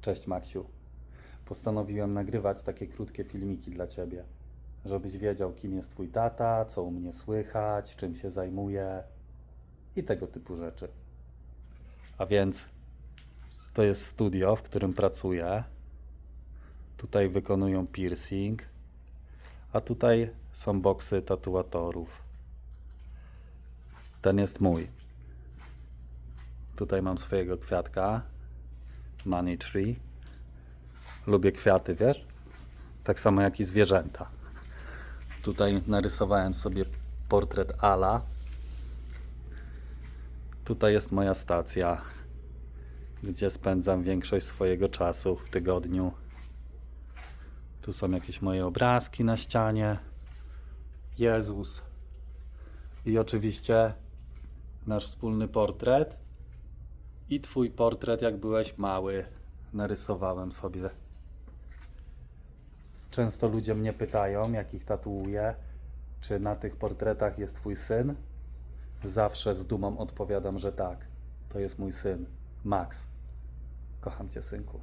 Cześć Maksiu. Postanowiłem nagrywać takie krótkie filmiki dla Ciebie, żebyś wiedział, kim jest Twój tata, co u mnie słychać, czym się zajmuje i tego typu rzeczy. A więc to jest studio, w którym pracuję. Tutaj wykonują piercing, a tutaj są boksy tatuatorów. Ten jest mój. Tutaj mam swojego kwiatka. Money tree. Lubię kwiaty, wiesz? Tak samo jak i zwierzęta. Tutaj narysowałem sobie portret Ala. Tutaj jest moja stacja, gdzie spędzam większość swojego czasu w tygodniu. Tu są jakieś moje obrazki na ścianie. Jezus. I oczywiście nasz wspólny portret. I twój portret, jak byłeś mały, narysowałem sobie. Często ludzie mnie pytają, jak ich tatuuję, czy na tych portretach jest twój syn. Zawsze z dumą odpowiadam, że tak. To jest mój syn, Max. Kocham cię, synku.